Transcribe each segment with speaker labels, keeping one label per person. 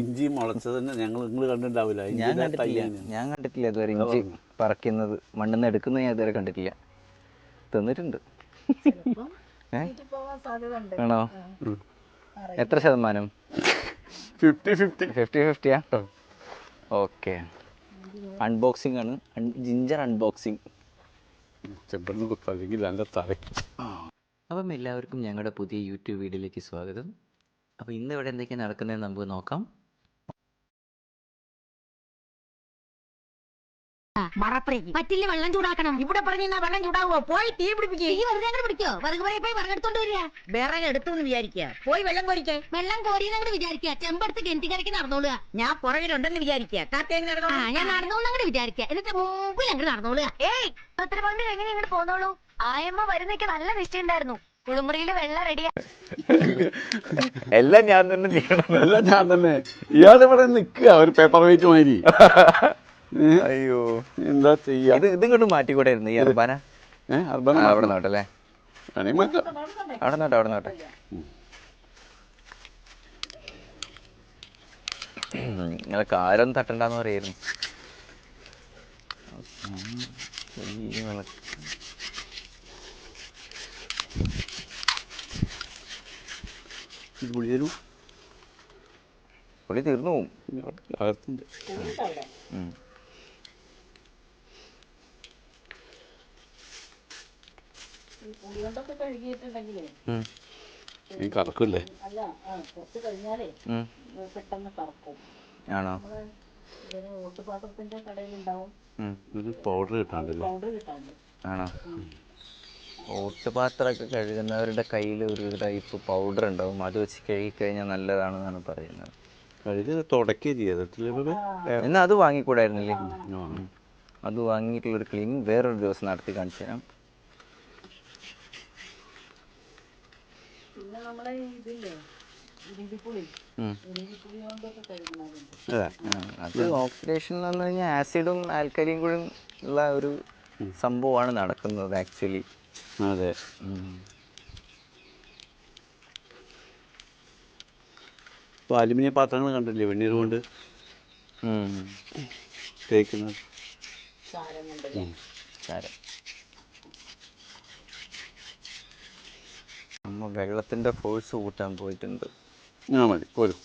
Speaker 1: ഇഞ്ചി മുളച്ചത് തന്നെ ഞങ്ങൾ നിങ്ങൾ കണ്ടിട്ടുണ്ടാവില്ല.
Speaker 2: ഞാൻ കണ്ടിട്ടില്ല. ഞാൻ കണ്ടിട്ടില്ല ഇതുവരെ ഇഞ്ചി പറിക്കുന്നത്. മണ്ണിൽ നിന്ന് എടുക്കുന്നത് ഞാൻ ഇതുവരെ കണ്ടിട്ടില്ല. തന്നിട്ടുണ്ട്. ആണോ? എത്ര ശതമാനം?
Speaker 1: Fifty fifty.
Speaker 2: ഫിഫ്റ്റി ഫിഫ്റ്റിയാ ഓക്കെ. അൺബോക്സിംഗ് ആണ്. ജിഞ്ചർ അൺബോക്സിംഗ് അപ്പം എല്ലാവർക്കും ഞങ്ങളുടെ പുതിയ യൂട്യൂബ് വീഡിയോയിലേക്ക് സ്വാഗതം. അപ്പോൾ ഇന്ന് ഇവിടെ എന്തൊക്കെയാണ് നടക്കുന്നതെന്ന് നമുക്ക് നോക്കാം.
Speaker 3: മറപ്പറേക്ക് പറ്റില്ല വെള്ളം ചൂടാക്കണം. ഇവിടെ പറഞ്ഞാ വെള്ളം ചൂടാവോ? പോയി തീ പിടിപ്പിക്കുക ഈ വെറുതെ അങ്ങോട്ട് പിടിക്കോ? വിറക് പറയും പോയി വിറകെടുത്തോണ്ട് വരിക. വിറക് എടുത്തു വിചാരിക്കുക. പോയി വെള്ളം കോരിക്കേ. വെള്ളം കോരിയെന്നങ്ങോട്ട് വിചാരിക്കുക. ചെമ്പെടുത്ത് കിണറ്റിക്കരയ്ക്ക് നടന്നോളുക. ഞാൻ പുറകിലുണ്ടെന്ന് വിചാരിക്കുക. കാത്തേക്ക് നടന്നോ ഞാൻ നടന്നോളൂ അങ്ങോട്ട് വിചാരിക്കുക. എന്നിട്ട് മുമ്പിൽ അങ്ങട് നടന്നോളുക.
Speaker 4: ഏയ് ഉത്തരവാദിത്തം എങ്ങനെ ഇങ്ങോട്ട് പോന്നോളൂ? ആയമ്മ വരുന്നൊക്കെ നല്ല നിശ്ചയുണ്ടായിരുന്നു കുളിമുറിയിൽ വെള്ളം റെഡിയാ.
Speaker 2: എല്ലാം ഞാൻ തന്നെ ചെയ്യണം.
Speaker 1: അല്ല ഞാൻ തന്നെ. ഇയാൾ ഇവിടെ നിൽക്കുക. ഒരു പേപ്പർ വെയിറ്റ് മാതിരി?
Speaker 2: അയ്യോ.
Speaker 1: എന്താ ചെയ്യാ?
Speaker 2: ഇത് ഇതിങ്ങോട്ട് മാറ്റിക്കൂടായിരുന്നു ഈ അർബാന?
Speaker 1: ഏഹ് അർബൻ
Speaker 2: അവിടെ നോട്ടല്ലേ അവിടെ നോട്ടെ അവിടെ നോട്ടെ നിങ്ങളെ കാരം തട്ടണ്ടെന്ന് പറയായിരുന്നു.
Speaker 1: ഇത് പുളി തരൂ
Speaker 2: പുള്ളി തീർന്നു. പോവും
Speaker 1: ഈ കറക്കില്ലേ?
Speaker 2: ഉം. ആണോ? ഉം.
Speaker 1: ഇത് പൗഡർ കിട്ടാണ്ടല്ലോ?
Speaker 2: ആണോ? ഓട്ടുപാത്രമൊക്കെ കഴുകുന്നവരുടെ കയ്യിൽ ഒരു ടൈപ്പ് പൗഡർ ഉണ്ടാവും. അത് വെച്ച് കഴുകി കഴിഞ്ഞാൽ നല്ലതാണെന്നാണ് പറയുന്നത്.
Speaker 1: കഴുകി തുടക്കുകയും ചെയ്തിട്ടില്ലേ
Speaker 2: എന്നാൽ അത് വാങ്ങിക്കൂടായിരുന്നില്ലേ? അത് വാങ്ങിയിട്ടുള്ളൊരു ക്ലീനിങ് വേറൊരു ദിവസം നടത്തി കാണിച്ചു തരാം
Speaker 1: അതെ.
Speaker 2: ഓക്സിഡേഷൻ എന്ന് പറഞ്ഞു കഴിഞ്ഞാൽ ആസിഡും ആൽക്കലിയും കൂടി ഉള്ള ഒരു സംഭവമാണ് നടക്കുന്നത് ആക്ച്വലി.
Speaker 1: അതെ. ഇപ്പോൾ അലുമിനിയം പാത്രങ്ങൾ കണ്ടില്ലേ വെണ്ണീർ കൊണ്ട് തേക്കുന്നത്?
Speaker 2: ചാരം. നമ്മ വെള്ളത്തിന്റെ ഫോഴ്സ് കൂട്ടാൻ പോയിട്ടുണ്ട്.
Speaker 1: ആ മതി. പോരും.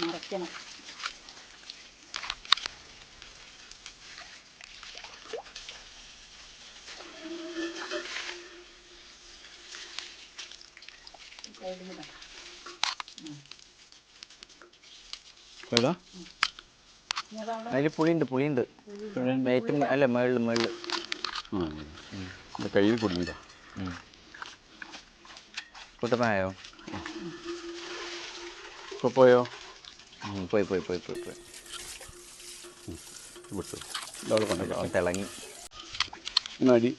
Speaker 3: മറക്കണം.
Speaker 1: ഏതാ?
Speaker 2: അതിൽ പുളിയുണ്ട് പുളിയുണ്ട്. ഏറ്റവും അല്ല മേളിൽ മേളിൽ
Speaker 1: കയ്യിൽ കുടുങ്ങിയതാ
Speaker 2: കൂട്ടമായോ?
Speaker 1: ഇപ്പോൾ പോയോ?
Speaker 2: പോയി പോയി പോയി പോയി പോയി. തിളങ്ങി
Speaker 1: അടി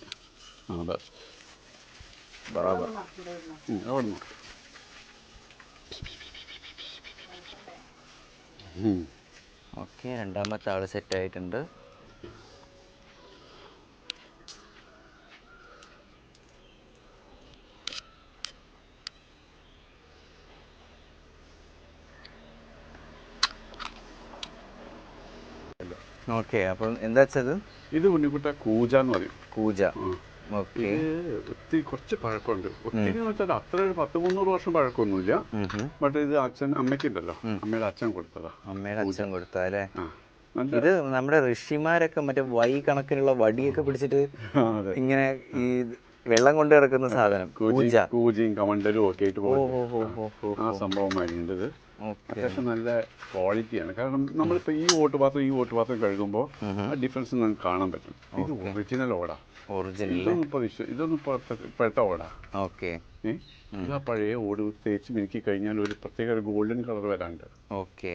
Speaker 1: ആ ബസ്
Speaker 2: ബറാബർ.
Speaker 1: അവിടെ നിന്ന്
Speaker 2: ഓക്കെ രണ്ടാമത്തെ ആൾ സെറ്റ് ആയിട്ടുണ്ട്. ഓക്കെ അപ്പം എന്താ വെച്ചത്?
Speaker 1: ഇത് ഉണ്ണിക്കുട്ട കൂജ എന്ന് പറയും.
Speaker 2: കൂജ.
Speaker 1: ഒത്തിരി കുറച്ച് പഴക്കമുണ്ട്. ഒത്തിരി എന്ന് വെച്ചാൽ അത്ര ഒരു പത്ത് മുന്നൂറ് വർഷം പഴക്കമൊന്നുമില്ല. ബട്ട് ഇത് അച്ഛൻ അമ്മയ്ക്കുണ്ടല്ലോ. അമ്മയുടെ അച്ഛൻ കൊടുത്തതാ.
Speaker 2: അമ്മയുടെ അച്ഛൻ കൊടുത്താ അല്ലേ ഇത് നമ്മുടെ ഋഷിമാരൊക്കെ മറ്റേ വൈ കണക്കിനുള്ള വടിയൊക്കെ പിടിച്ചിട്ട് ഇങ്ങനെ ഈ വെള്ളം കൊണ്ട് കിടക്കുന്ന സാധനം
Speaker 1: കൂജി
Speaker 2: കൂജ
Speaker 1: കമണ്ടലും ഒക്കെ ആയിട്ട് ആ സംഭവമായിരുന്നു അത്യാവശ്യം നല്ല ക്വാളിറ്റിയാണ്. കാരണം നമ്മളിപ്പോൾ ഈ ഓട്ടുപാത്രം ഈ ഓട്ടുപാത്രം കഴുകുമ്പോൾ ആ ഡിഫറൻസ് നമുക്ക് കാണാൻ പറ്റും. ഇത് ഒറിജിനൽ ഓടാ.
Speaker 2: ഒറിജിനൽ
Speaker 1: ഇതൊന്നും ഇപ്പോൾ ഇതൊന്നും ഇപ്പോഴത്തെ ഇപ്പോഴത്തെ ഓടാ.
Speaker 2: ഓക്കെ.
Speaker 1: ആ ഇതാ പഴയ ഓട് തേച്ച് മിനുക്കി കഴിഞ്ഞാൽ ഒരു പ്രത്യേക ഒരു ഗോൾഡൻ കളർ വരാണ്ട്.
Speaker 2: ഓക്കെ.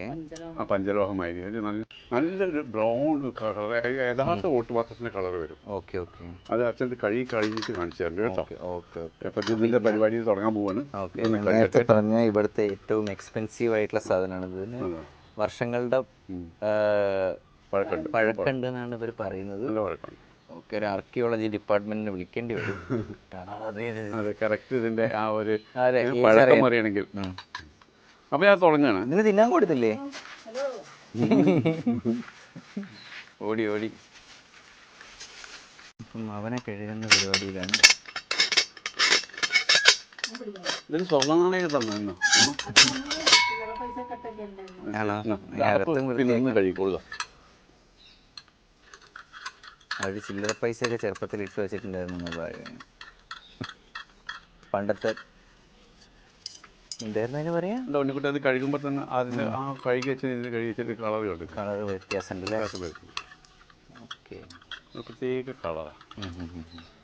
Speaker 1: ആ പഞ്ചലോഹമായിരിക്കും. ഒരു നല്ല നല്ലൊരു ബ്രൗൺ കളർ യഥാർത്ഥ ഓട്ട് പാത്രത്തിന്റെ കളർ വരും.
Speaker 2: Okay okay.
Speaker 1: അത് അച്ഛന്റെ കഴുകി കഴിഞ്ഞിട്ട് കാണിച്ചു തരണ്ട കേട്ടോ.
Speaker 2: Okay okay okay.
Speaker 1: അപ്പം ഇതിന്റെ പരിപാടി തുടങ്ങാൻ പോവാണ്.
Speaker 2: ഓക്കെ നേരത്തെ പറഞ്ഞ ഇവിടുത്തെ ഏറ്റവും എക്സ്പെൻസീവ് ആയിട്ടുള്ള സാധനമാണ്. ഇതിന് വർഷങ്ങളുടെ പഴക്കുണ്ട്
Speaker 1: പഴക്കമുണ്ട്.
Speaker 2: എന്നാണ് ഇവർ പറയുന്നത്. ഓക്കെ ഒരു ആർക്കിയോളജി ഡിപ്പാർട്ട്മെന്റിനെ വിളിക്കേണ്ടി വരും.
Speaker 1: ഇതിന്റെ ആ ഒരു പഴക്കം അറിയണമെങ്കിൽ.
Speaker 2: ഉം.
Speaker 1: ഞാൻ തുടങ്ങുകയാണ്
Speaker 2: ഇതിന് തിന്നാൻ കൊടുത്തില്ലേ? ഓടി ഓടി. അപ്പം അവനെ കഴുകുന്ന പരിപാടിയിലാണ്.
Speaker 1: ഇതിന് സ്വർണനാണയം തന്നെ ഒന്ന് കഴിക്കൊള്ളുക
Speaker 2: അവർ ചില്ലറ പൈസയൊക്കെ ചെറുപ്പത്തിൽ ഇട്ട് വെച്ചിട്ടുണ്ടായിരുന്നു പണ്ടത്തെ എന്തായിരുന്നു പറയാ?
Speaker 1: ഉണ്ണിക്കുട്ടി അത് കഴുകുമ്പോൾ തന്നെ ആ കഴുകി വെച്ച് ഇതിന് കഴുകി വെച്ചിട്ട് കളർ കണ്ടു
Speaker 2: കളർ വ്യത്യാസമുണ്ട് അല്ലേ
Speaker 1: വരും
Speaker 2: ഓക്കെ.
Speaker 1: ഒരു പ്രത്യേക കളറാണ്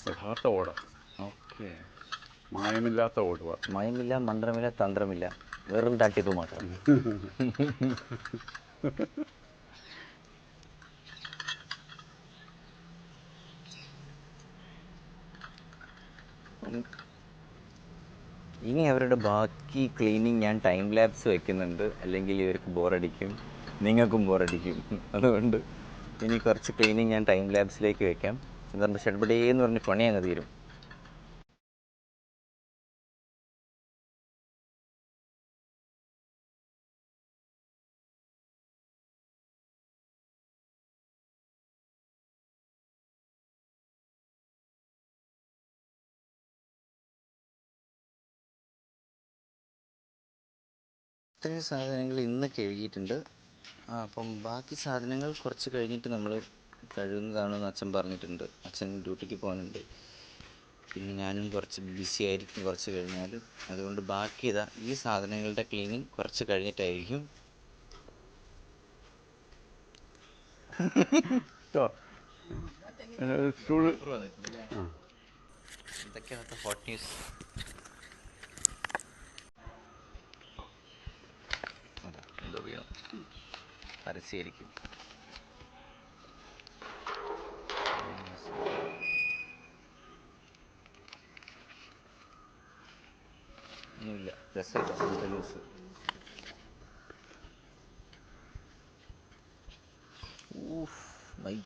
Speaker 1: യഥാർത്ഥ ഓട.
Speaker 2: ഓക്കെ.
Speaker 1: മായമില്ലാത്ത ഓടുക
Speaker 2: മയമില്ല മന്ത്രമില്ല തന്ത്രമില്ല. വെറും തട്ടിപ്പ് മാത്രം. ഇനി അവരുടെ ബാക്കി ക്ലീനിങ് ഞാൻ ടൈം ലാപ്സ് വെക്കുന്നുണ്ട്. അല്ലെങ്കിൽ ഇവർക്ക് ബോറടിക്കും നിങ്ങൾക്കും ബോറടിക്കും അതുകൊണ്ട് ഇനി കുറച്ച് ക്ലീനിങ് ഞാൻ ടൈം ലാപ്സിലേക്ക് വെക്കാം. എന്താ ഷഡ്ബഡേ എന്ന് പറഞ്ഞ് പണി അങ്ങ് തീരും. ഇത്രയും സാധനങ്ങൾ ഇന്ന് കഴുകിയിട്ടുണ്ട്. ആ അപ്പം ബാക്കി സാധനങ്ങൾ കുറച്ച് കഴിഞ്ഞിട്ട് നമ്മൾ കഴുകുന്നതാണെന്ന് അച്ഛൻ പറഞ്ഞിട്ടുണ്ട്. അച്ഛൻ ഡ്യൂട്ടിക്ക് പോകാനുണ്ട്. പിന്നെ ഞാനും കുറച്ച് ബിസി ആയിരിക്കും കുറച്ച് കഴിഞ്ഞാൽ അതുകൊണ്ട് ബാക്കി ഇതാ ഈ സാധനങ്ങളുടെ ക്ലീനിങ് കുറച്ച് കഴിഞ്ഞിട്ടായിരിക്കും. ഇതൊക്കെയാണ് ഹോട്ട് ന്യൂസ് അതാ എന്തോ വീണു. പരസ്യമായിരിക്കും. ഒന്നുമില്ല. രസമില്ല. ലൂസ് ഊഫ് മൈ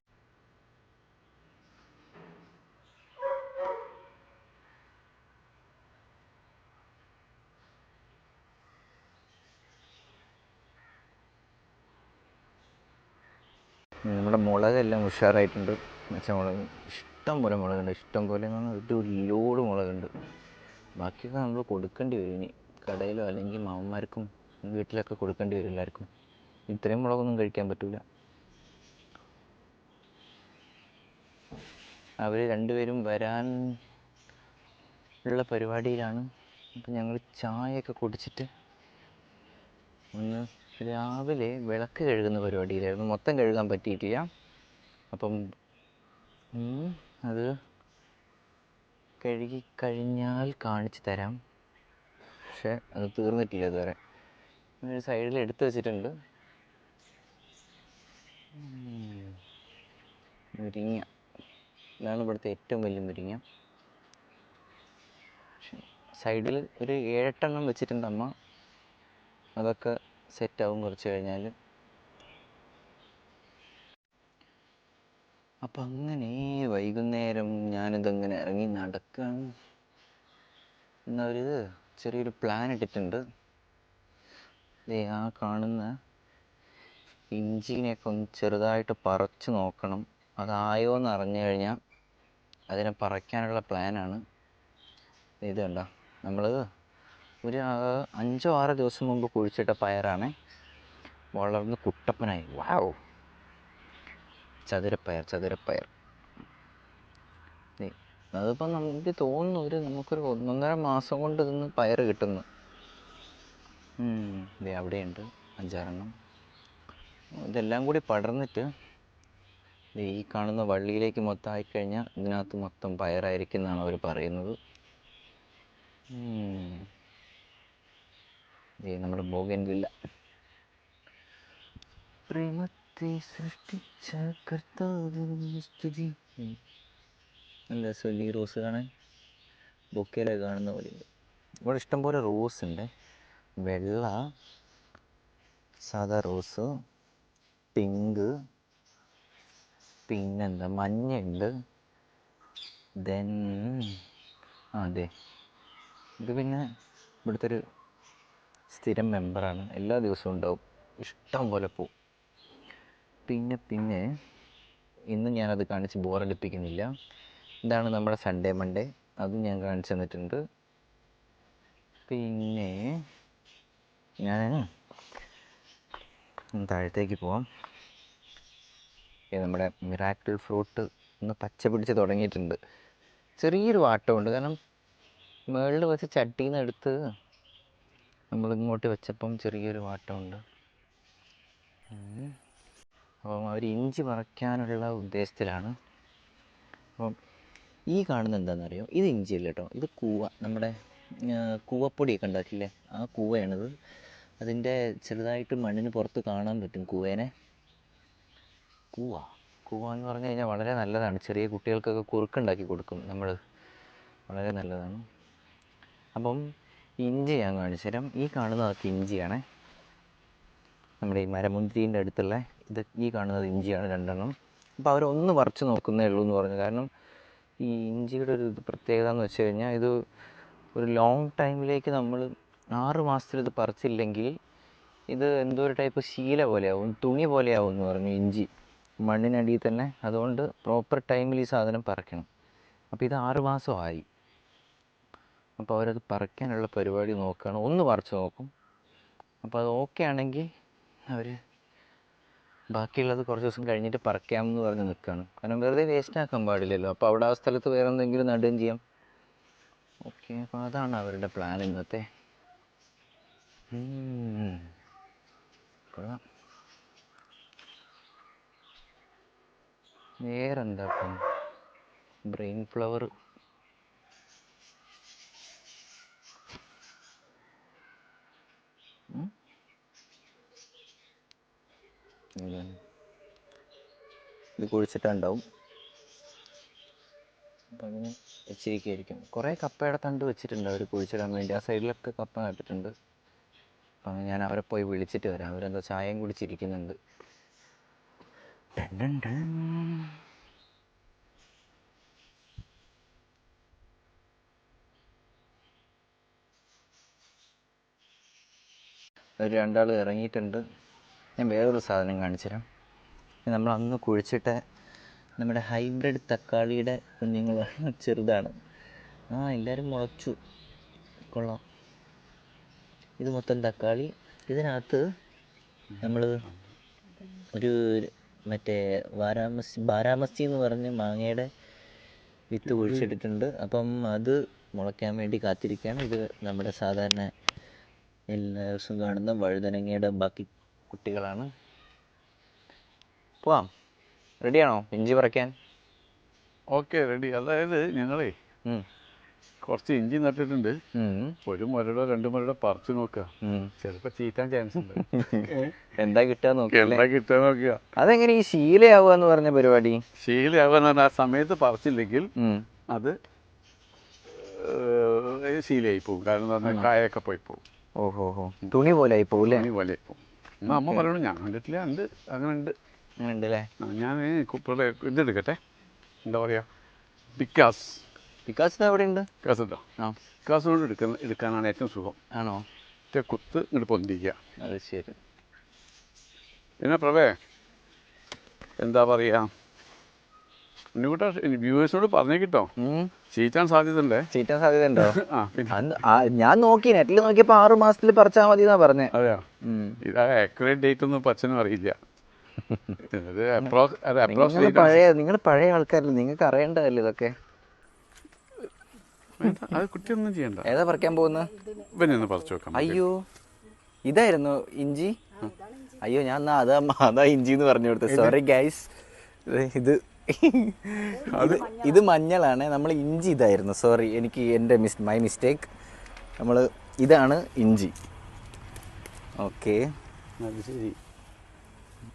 Speaker 2: നമ്മുടെ മുളകെല്ലാം ഉഷാറായിട്ടുണ്ട്. പച്ചമുളക് ഇഷ്ടം പോലെ മുളകുണ്ട്. ഇഷ്ടം പോലെ എന്ന് പറഞ്ഞാൽ ഒരു ലോഡ് മുളകുണ്ട്. ബാക്കിയൊക്കെ നമ്മൾ കൊടുക്കേണ്ടി വരും ഇനി. കടയിലോ അല്ലെങ്കിൽ മാമന്മാർക്കും വീട്ടിലൊക്കെ കൊടുക്കേണ്ടി വരും എല്ലാവർക്കും. ഇത്രയും മുളകൊന്നും കഴിക്കാൻ പറ്റില്ല അവർ രണ്ടുപേരും വരാൻ ഉള്ള പരിപാടിയിലാണ്. അപ്പം ഞങ്ങൾ ചായയൊക്കെ കുടിച്ചിട്ട് ഒന്ന് രാവിലെ വിളക്ക് കഴുകുന്ന പരിപാടിയിലായിരുന്നു. മൊത്തം കഴുകാൻ പറ്റിയിട്ടില്ല. അപ്പം അത് കഴുകി കഴിഞ്ഞാൽ കാണിച്ചു തരാം. പക്ഷെ അത് തീർന്നിട്ടില്ല ഇതുവരെ. ഒരു സൈഡിൽ എടുത്തു വെച്ചിട്ടുണ്ട്. മുരിങ്ങ. ഇതാണ് ഇവിടുത്തെ ഏറ്റവും വലിയ മുരിങ്ങ. സൈഡിൽ ഒരു ഏഴെട്ടെണ്ണം വെച്ചിട്ടുണ്ട് അമ്മ. അതൊക്കെ സെറ്റാവും കുറച്ച് കഴിഞ്ഞാൽ അപ്പം അങ്ങനെ വൈകുന്നേരം ഞാനിതങ്ങനെ ഇറങ്ങി നടക്കാൻ എന്നൊരു ചെറിയൊരു പ്ലാൻ ഇട്ടിട്ടുണ്ട്. ദേ ആ കാണുന്ന ഇഞ്ചിനെയൊക്കെ ഒന്ന് ചെറുതായിട്ട് പറിച്ച് നോക്കണം. അതായോ എന്ന് അറിഞ്ഞു കഴിഞ്ഞാൽ അതിനെ പറിക്കാനുള്ള പ്ലാനാണ് ഇത് കണ്ട? നമ്മൾ ഒരു അഞ്ചോ ആറോ ദിവസം മുമ്പ് കുഴിച്ചിട്ട പയറാണ് വളർന്ന് കുട്ടപ്പനായി. വാവ് ചതുരപ്പയർ ചതുരപ്പയർ. അതിപ്പോൾ നമുക്ക് തോന്നുന്നു ഒരു നമുക്കൊരു ഒന്നൊന്നര മാസം കൊണ്ട് ഇതൊന്ന് പയർ കിട്ടുന്നു. ഇത് അവിടെയുണ്ട് അഞ്ചാറെണ്ണം. ഇതെല്ലാം കൂടി പടർന്നിട്ട് ഈ കാണുന്ന വള്ളിയിലേക്ക് മൊത്തം ആയിക്കഴിഞ്ഞാൽ ഇതിനകത്ത് മൊത്തം പയറായിരിക്കും എന്നാണ് അവർ പറയുന്നത്. നമ്മുടെ ബോഗൻവില്ല പ്രേമത്തെ സൃഷ്ടിച്ച കർത്താവ് സ്തുതി. നല്ല രസമല്ലേ ഈ റോസ് കാണാൻ? ബൊക്കയിലൊക്കെ കാണുന്ന പോലെ ഇവിടെ ഇഷ്ടംപോലെ റോസ് ഉണ്ട്. വെള്ള സാധാ റോസ് പിങ്ക് പിന്നെന്താ മഞ്ഞയുണ്ട്. ദെൻ അതെ ഇത് പിന്നെ ഇവിടുത്തെ ഒരു സ്ഥിരം മെമ്പറാണ്. എല്ലാ ദിവസവും ഉണ്ടാവും. ഇഷ്ടം പോലെ പോവും. പിന്നെ പിന്നെ ഇന്ന് ഞാനത് കാണിച്ച് ബോറടിപ്പിക്കുന്നില്ല. ഇതാണ് നമ്മുടെ സൺഡേ മൺഡേ അതും ഞാൻ കാണിച്ചു തന്നിട്ടുണ്ട്. പിന്നെ ഞാൻ താഴത്തേക്ക് പോവാം. നമ്മുടെ മിറാക്കിൾ ഫ്രൂട്ട് ഒന്ന് പച്ച പിടിച്ച് തുടങ്ങിയിട്ടുണ്ട്. ചെറിയൊരു വാട്ടമുണ്ട്. കാരണം മുകളിൽ വെച്ച് ചട്ടിയിൽ നിന്ന് എടുത്ത് നമ്മളിങ്ങോട്ട് വെച്ചപ്പം ചെറിയൊരു വാട്ടമുണ്ട്. അപ്പം അവർ ഇഞ്ചി പറിക്കാനുള്ള ഉദ്ദേശത്തിലാണ്. അപ്പം ഈ കാണുന്ന എന്താണെന്നറിയോ ഇത് ഇഞ്ചിയല്ല കേട്ടോ. ഇത് കൂവ. നമ്മുടെ കൂവപ്പൊടിയൊക്കെ ഉണ്ടാക്കില്ലേ? ആ കൂവയാണിത്. അതിന്റെ ചെറുതായിട്ട് മണ്ണിന് പുറത്ത് കാണാൻ പറ്റും കൂവേനെ. കൂവ. കൂവ എന്ന് പറഞ്ഞു കഴിഞ്ഞാൽ വളരെ നല്ലതാണ്. ചെറിയ കുട്ടികൾക്കൊക്കെ കുറുക്കുണ്ടാക്കി കൊടുക്കും നമ്മൾ വളരെ നല്ലതാണ്. അപ്പം ഇഞ്ചി ഞാൻ ഈ കാണുന്നതൊക്കെ ഇഞ്ചിയാണ്. നമ്മുടെ ഈ മരമുന്തിന്റെ അടുത്തുള്ള ഇത് ഈ കാണുന്നത് ഇഞ്ചിയാണ് രണ്ടെണ്ണം. അപ്പോൾ അവരൊന്ന് വറച്ച് നോക്കുന്നേ ഉള്ളൂ എന്ന് പറഞ്ഞു. കാരണം ഈ ഇഞ്ചിയുടെ ഒരു പ്രത്യേകത എന്ന് വെച്ച് കഴിഞ്ഞാൽ ഇത് ഒരു ലോങ് ടൈമിലേക്ക് നമ്മൾ ആറ് മാസത്തിൽ ഇത് പറിച്ചില്ലെങ്കിൽ ഇത് എന്തോ ഒരു ടൈപ്പ് ശീല പോലെയാവും തുണി പോലെയാവും എന്ന് പറഞ്ഞു ഇഞ്ചി. മണ്ണിനടിയിൽ തന്നെ. അതുകൊണ്ട് പ്രോപ്പർ ടൈമിൽ ഈ സാധനം പറിക്കണം. അപ്പോൾ ഇത് ആറ് മാസമായി അപ്പോൾ അവരത് പറിക്കാനുള്ള പരിപാടി നോക്കുകയാണ്. ഒന്ന് പറിച്ച് നോക്കും. അപ്പോൾ അത് ഓക്കെ ആണെങ്കിൽ അവർ ബാക്കിയുള്ളത് കുറച്ച് ദിവസം കഴിഞ്ഞിട്ട് പറിക്കാമെന്ന് പറഞ്ഞ് നിൽക്കുകയാണ്. കാരണം വെറുതെ വേസ്റ്റ് ആക്കാൻ പാടില്ലല്ലോ. അപ്പോൾ അവിടെ ആ സ്ഥലത്ത് വേറെ എന്തെങ്കിലും നടുകയും ചെയ്യാം. ഓക്കെ അപ്പോൾ അതാണ് അവരുടെ പ്ലാൻ ഇന്നത്തെ. കൊള്ളാം. വേറെന്താ ഇപ്പം ബ്രെയിൻ ഫ്ലവർ ഇത് കുഴിച്ചിട്ടുണ്ടാവും. അപ്പം അങ്ങനെ വെച്ചിരിക്കുകയായിരിക്കും കുറേ കപ്പയുടെ തണ്ട് വെച്ചിട്ടുണ്ട് അവർ കുഴിച്ചിടാൻ വേണ്ടി. ആ സൈഡിലൊക്കെ കപ്പ നട്ടിട്ടുണ്ട്. അപ്പം ഞാൻ അവരെ പോയി വിളിച്ചിട്ട് വരാം. അവരെന്തോ ചായയും കുടിച്ചിരിക്കുന്നുണ്ട്. ഒരു രണ്ടാൾ ഇറങ്ങിയിട്ടുണ്ട്. ഞാൻ വേറൊരു സാധനം കാണിച്ചു തരാം നമ്മൾ അന്ന് കുഴിച്ചിട്ട നമ്മുടെ ഹൈബ്രിഡ് തക്കാളിയുടെ കുഞ്ഞുങ്ങളാണ് ചെറുതാണ്. ആ എല്ലാവരും മുളച്ചു. കൊള്ളാം. ഇത് മൊത്തം തക്കാളി. ഇതിനകത്ത് നമ്മൾ ഒരു മറ്റേ വാരാമസി ബാരാമസി എന്ന് പറഞ്ഞ മാങ്ങയുടെ വിത്ത് കുഴിച്ചിട്ടിട്ടുണ്ട്. അപ്പം അത് മുളയ്ക്കാൻ വേണ്ടി കാത്തിരിക്കുകയാണ്. ഇത് നമ്മുടെ സാധാരണ എല്ലാ ദിവസവും കാണുന്ന വഴുതനങ്ങയുടെ ബാക്കി കുട്ടികളാണ്. പോവാം. റെഡിയാണോ? ഇഞ്ചി പറിക്കാൻ?
Speaker 1: Okay ready. അതായത് ഞങ്ങളേ കുറച്ച് ഇഞ്ചി നട്ടിട്ടുണ്ട്. ഒരു മുരടോ രണ്ടു മുരടോ പറിച്ചു നോക്കുക ചിലപ്പോ ചീറ്റാൻ ചാൻസ് ഉണ്ട്.
Speaker 2: എന്താ കിട്ടാൻ
Speaker 1: എന്താ കിട്ടാൻ നോക്കുക
Speaker 2: അതെങ്ങനെ ഈ ശീലയാവുക എന്ന് പറഞ്ഞ പരിപാടി?
Speaker 1: ശീലയാവുക എന്ന് പറഞ്ഞാൽ ആ സമയത്ത് പറിച്ചില്ലെങ്കിൽ അത് ശീലയായി പോകും. കാരണം കായൊക്കെ പോയി പോകും.
Speaker 2: ഓഹോ തുണി പോലെ ആയി പോകും
Speaker 1: തുണി പോലെ പോകും. അമ്മ പറയണു ഞാൻ കണ്ടിട്ടില്ല ഉണ്ട് അങ്ങനെ ഉണ്ട്.
Speaker 2: അങ്ങനെ ഉണ്ട് അല്ലേ
Speaker 1: ഞാൻ കുപ്പയുടെ ഇതെടുക്കട്ടെ എന്താ പറയുക പിക്കാസ്
Speaker 2: പിക്കാസ് അവിടെ ഉണ്ട്
Speaker 1: പിക്കാസ് ഉണ്ടോ?
Speaker 2: ആ.
Speaker 1: പിക്കാസ് കൊണ്ട് എടുക്കുന്ന എടുക്കാനാണ് ഏറ്റവും സുഖം.
Speaker 2: ആണോ?
Speaker 1: ഒറ്റ കുത്ത് ഇങ്ങോട്ട് പൊന്തിക്കുക
Speaker 2: അത് ശരി.
Speaker 1: പിന്നെ പ്രവേ എന്താ പറയുക ഉണ്ണിക്കുട്ട വ്യൂവേഴ്സിനോട് പറഞ്ഞേക്കിട്ടോ
Speaker 2: കിട്ടോ.
Speaker 1: ചീറ്റാൻ സാധ്യതയുണ്ടേ?
Speaker 2: ചീറ്റാൻ സാധ്യത ഉണ്ടോ
Speaker 1: ആ പിന്നെ.
Speaker 2: അന്ന് ആ, ഞാൻ നോക്കി നെറ്റിൽ നോക്കിയപ്പോ ആറു മാസത്തിൽ പറിച്ചാൽ മതി എന്നാ പറഞ്ഞേ.
Speaker 1: അതെയോ? ഇതാ ആക്യുറേറ്റ് ഡേറ്റ് ഒന്നും പച്ചനും അറിയില്ല.
Speaker 2: പഴയ നിങ്ങൾ പഴയ ആൾക്കാരല്ലേ നിങ്ങൾക്ക് അറിയേണ്ടതല്ലേ ഇതൊക്കെ?
Speaker 1: അത് കുട്ടിയൊന്നും ചെയ്യണ്ട.
Speaker 2: ഏതാ പറിക്കാൻ പോകുന്നത്
Speaker 1: പറിച്ചു വെക്കാം
Speaker 2: അയ്യോ ഇതായിരുന്നു ഇഞ്ചി? അയ്യോ ഞാൻ എന്നാ അതാ അതാ ഇഞ്ചി എന്ന് പറഞ്ഞു കൊടുത്തത് സോറി ഗൈസ് ഇത് ഇത് ഇത് മഞ്ഞളാണ്. നമ്മൾ ഇഞ്ചി ഇതായിരുന്നു. സോറി എനിക്ക് എന്റെ മിസ് മൈ മിസ്റ്റേക്ക് നമ്മൾ ഇതാണ് ഇഞ്ചി. ഓക്കെ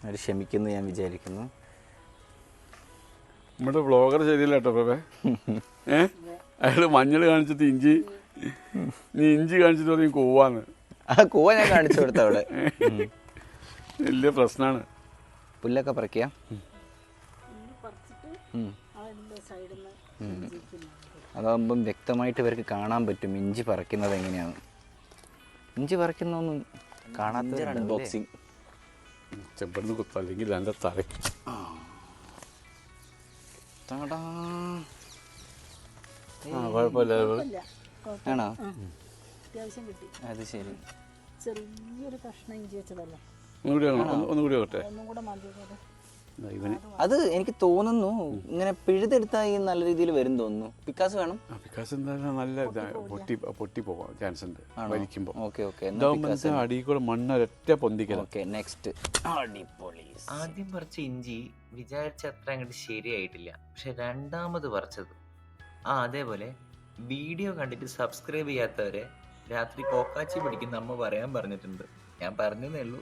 Speaker 2: അവർ ക്ഷമിക്കുന്നു ഞാൻ വിചാരിക്കുന്നു.
Speaker 1: നമ്മുടെ വ്ളോഗർ ശരിയല്ല കേട്ടോ പേ ഏ? അയാൾ മഞ്ഞൾ കാണിച്ചിട്ട് ഇഞ്ചി നീ ഇഞ്ചി കാണിച്ചിട്ട് പറയും കൂവാന്ന്.
Speaker 2: ആ കൂവ ഞാൻ കാണിച്ചു കൊടുത്ത അവിടെ.
Speaker 1: വലിയ പ്രശ്നമാണ്
Speaker 2: പുല്ലൊക്കെ പറിക്കുക. അതാകുമ്പം വ്യക്തമായിട്ട് ഇവർക്ക് കാണാൻ പറ്റും ഇഞ്ചി പറിക്കുന്നത് എങ്ങനെയാണ്. ഇഞ്ചി പറിക്കുന്നൊന്നും കാണാത്ത അൺബോക്സിങ്
Speaker 1: ചെമ്പടുന്ന് കുത്തല്ലെങ്കിൽ എന്റെ തറ ആ. കുഴപ്പമില്ല.
Speaker 2: ആണോ? അത് ശരി.
Speaker 5: ചെറിയൊരു കഷ്ണം ഇഞ്ചി വെച്ചതല്ലേ?
Speaker 1: ഒന്നുകൂടി ആകണം. ഒന്ന് ഒന്നുകൂടി ഇവന്.
Speaker 2: അത് എനിക്ക് തോന്നുന്നു ഇങ്ങനെ പിഴുതെടുത്താൽ നല്ല രീതിയിൽ വരും തോന്നുന്നു. പിക്കാസ് വേണം?
Speaker 1: പിക്കാസ് നല്ല പൊട്ടി പൊട്ടി പോവാം. ചാൻസ് ഉണ്ട്. വലിക്കുമ്പോൾ
Speaker 2: ഓക്കെ ഓക്കെ
Speaker 1: ഇതാകുമ്പോൾ അടിയിൽ കൂടെ മണ്ണ് ഒരൊറ്റ പൊന്തിക്കല.
Speaker 2: ഓക്കെ നെക്സ്റ്റ് അടിപൊളി.
Speaker 6: ആദ്യം പറിച്ച ഇഞ്ചി വിചാരിച്ച അത്ര അങ്ങോട്ട് ശരിയായിട്ടില്ല. പക്ഷെ രണ്ടാമത് പറിച്ചത്. ആ അതേപോലെ വീഡിയോ കണ്ടിട്ട് സബ്സ്ക്രൈബ് ചെയ്യാത്തവരെ രാത്രി കോക്കാച്ചി പിടിക്കുന്ന അമ്മ പറയാൻ പറഞ്ഞിട്ടുണ്ട്. ഞാൻ പറഞ്ഞതേ ഉള്ളൂ.